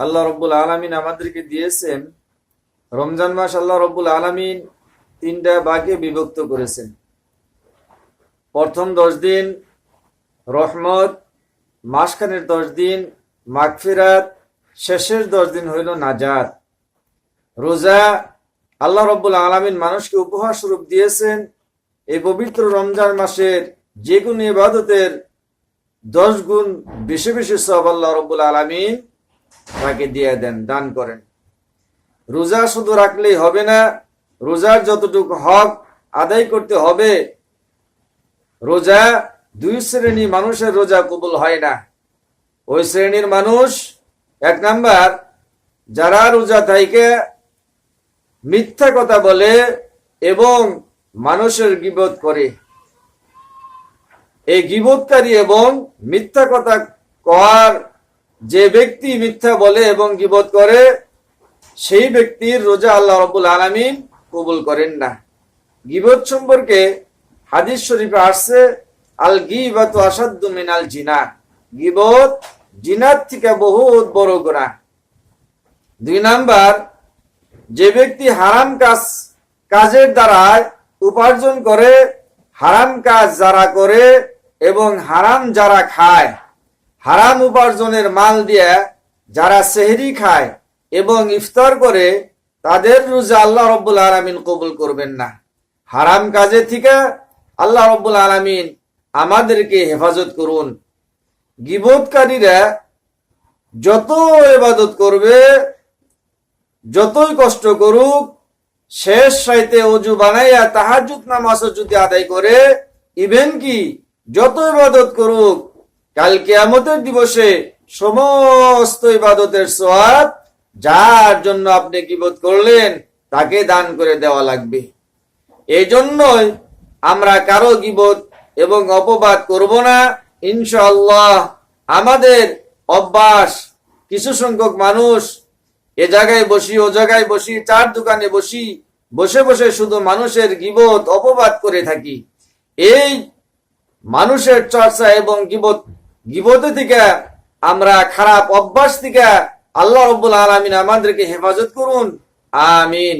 আল্লাহ রব্বুল আলমিন আমাদেরকে দিয়েছেন। রমজান মাস আল্লাহ রব্বুল আলমিন তিনটা ভাগে বিভক্ত করেছেন। প্রথম দশ দিন রহমত, মাসখানের দশ দিন মাগফিরাত, শেষের দশ দিন হইল নাজাত। রোজা আল্লাহ রব্বুল আলমিন মানুষকে উপহার স্বরূপ দিয়েছেন। এই পবিত্র রমজান মাসের যে কোনো ইবাদতের দশ গুণ বেশি বেশি সব আল্লাহ রব্বুল আলমিন তাকে দিয়ে দেন, দান করেন। রোজা শুধু রাখলেই হবে না, রোজার যতটুকু হক আদায় করতে হবে, রোজা দুই শ্রেণি মানুষের রোজা কবুল হয় না। ওই শ্রেণির মানুষ, এক নাম্বার, যারা রোজা থাইকে মিথ্যা কথা বলে এবং মানুষের গিবত করে। এই গিবতকারী এবং মিথ্যা কথা কওয়ার যে ব্যক্তি মিথ্যা বলে এবং গিবত করে, সেই ব্যক্তির রোজা আল্লাহ রবুল আলমিন কবুল করেন না। গিবত সম্পর্কে হাদিস শরীফে আসছে, আল গিবাত আসাদ্দু মিনাল জিনা। গিবত জিনার থেকে বহুত বড় গোনা দুই নাম্বার, যে ব্যক্তি হারাম কাজ, কাজের দ্বারায় উপার্জন করে, হারাম কাজ যারা করে এবং হারাম যারা খায় হারাম উপার্জনের মাল দিয়ে যারা সেহরি খায় এবং ইফতার করে, তাদের রোজা আল্লাহ রব্বুল আলমিন কবুল করবেন না। হারাম কাজে থেকে আল্লাহ রব্বুল আলমিন আমাদেরকে হেফাজত করুন। গিবোধকারীরা যত এবাদত করবে, যতই কষ্ট করুক, শেষ সাইতে অজু বানাইয়া তাহাজুত নামাজ যদি আদায় করে ইভেন কি যত ইবাদত করুক কাল কেয়ামতের দিবসে সমস্ত ইবাদতের সোয়াব যার জন্য আপনি কিবোধ করলেন, তাকে দান করে দেওয়া লাগবে। এই জন্যই আমরা কারও গিবত এবং অপবাদ করব না। ইনশাল্লাহ আমাদের অভ্যাস, কিছু সংখ্যক মানুষ এ জায়গায় বসি, ও জায়গায় বসি, চার দোকানে বসি, বসে বসে শুধু মানুষের গিবত অপবাদ করে থাকি। এই মানুষের চর্চা এবং গিবত গিবতে থেকে আমরা খারাপ অভ্যাস থেকে আল্লাহ রব্বুল আলমিন আমাদেরকে হেফাজত করুন। আমিন।